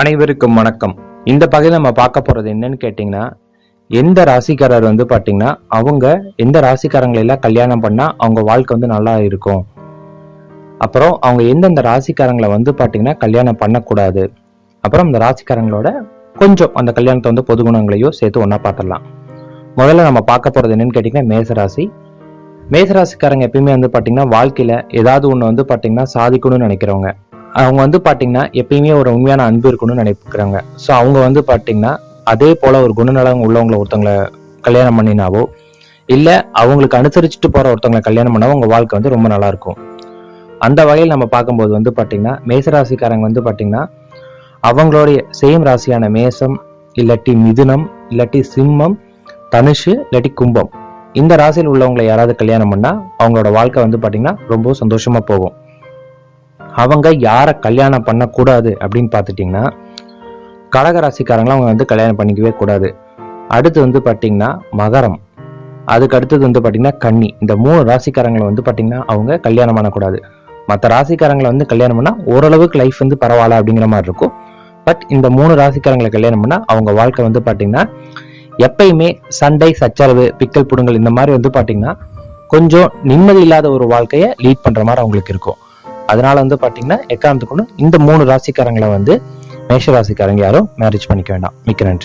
அனைவருக்கும் வணக்கம். இந்த பகுதியில் நம்ம பார்க்க போறது என்னன்னு கேட்டிங்கன்னா எந்த ராசிக்காரர் வந்து பார்த்தீங்கன்னா அவங்க எந்த ராசிக்காரங்களை எல்லாம் கல்யாணம் பண்ணா அவங்க வாழ்க்கை வந்து நல்லா இருக்கும். அப்புறம் அவங்க எந்தெந்த ராசிக்காரங்களை வந்து பார்த்தீங்கன்னா கல்யாணம் பண்ணக்கூடாது. அப்புறம் இந்த ராசிக்காரங்களோட கொஞ்சம் அந்த கல்யாணத்தை வந்து பொது குணங்களையும் சேர்த்து ஒன்றா பார்த்துடலாம். முதல்ல நம்ம பார்க்க போறது என்னன்னு கேட்டிங்கன்னா மேசராசி. மேசராசிக்காரங்க எப்பயுமே வந்து பார்த்தீங்கன்னா வாழ்க்கையில ஏதாவது ஒன்று வந்து பார்த்தீங்கன்னா சாதிக்கணும்னு நினைக்கிறவங்க. அவங்க வந்து பார்த்தீங்கன்னா எப்பயுமே ஒரு உண்மையான அன்பு இருக்கணும்னு நினைப்புக்கிறாங்க ஸோ அவங்க வந்து பார்த்தீங்கன்னா அதே போல ஒரு குணநலம் உள்ளவங்களை ஒருத்தவங்களை கல்யாணம் பண்ணினாவோ இல்லை அவங்களுக்கு அனுசரிச்சுட்டு போகிற ஒருத்தவங்களை கல்யாணம் பண்ணாவோ அவங்க வாழ்க்கை வந்து ரொம்ப நல்லா இருக்கும். அந்த வகையில் நம்ம பார்க்கும்போது வந்து பாத்தீங்கன்னா மேசராசிக்காரங்க வந்து பார்த்திங்கன்னா அவங்களுடைய சேம் ராசியான மேசம் இல்லாட்டி மிதுனம் இல்லாட்டி சிம்மம் தனுஷு இல்லாட்டி கும்பம். இந்த ராசியில் உள்ளவங்களை யாராவது கல்யாணம் பண்ணால் அவங்களோட வாழ்க்கை வந்து பார்த்திங்கன்னா ரொம்ப சந்தோஷமாக போகும். அவங்க யாரை கல்யாணம் பண்ணக்கூடாது அப்படின்னு பார்த்துட்டிங்கன்னா கடகராசிக்காரங்களாம் அவங்க வந்து கல்யாணம் பண்ணிக்கவே கூடாது. அடுத்து வந்து பார்த்தீங்கன்னா மகரம். அதுக்கு அடுத்தது வந்து பார்த்தீங்கன்னா கன்னி. இந்த மூணு ராசிக்காரங்களை வந்து பார்த்தீங்கன்னா அவங்க கல்யாணம் பண்ணக்கூடாது. மற்ற ராசிக்காரங்களை வந்து கல்யாணம் பண்ணால் ஓரளவுக்கு லைஃப் வந்து பரவாயில்ல அப்படிங்கிற மாதிரி இருக்கும். பட் இந்த மூணு ராசிக்காரங்களை கல்யாணம் பண்ணால் அவங்க வாழ்க்கை வந்து பார்த்தீங்கன்னா எப்பயுமே சண்டை சச்சரவு பிக்கல் புடுங்கல் இந்த மாதிரி வந்து பார்த்தீங்கன்னா கொஞ்சம் நிம்மதி இல்லாத ஒரு வாழ்க்கையை லீட் பண்ணுற மாதிரி அவங்களுக்கு இருக்கும். அதனால வந்து பாத்தீங்கன்னா எக்காரணத்துக்கு இந்த மூணு ராசிக்காரங்களை வந்து மேஷ ராசிக்காரங்க யாரும் மேரேஜ் பண்ணிக்க வேண்டாம். மிக்க நன்றி.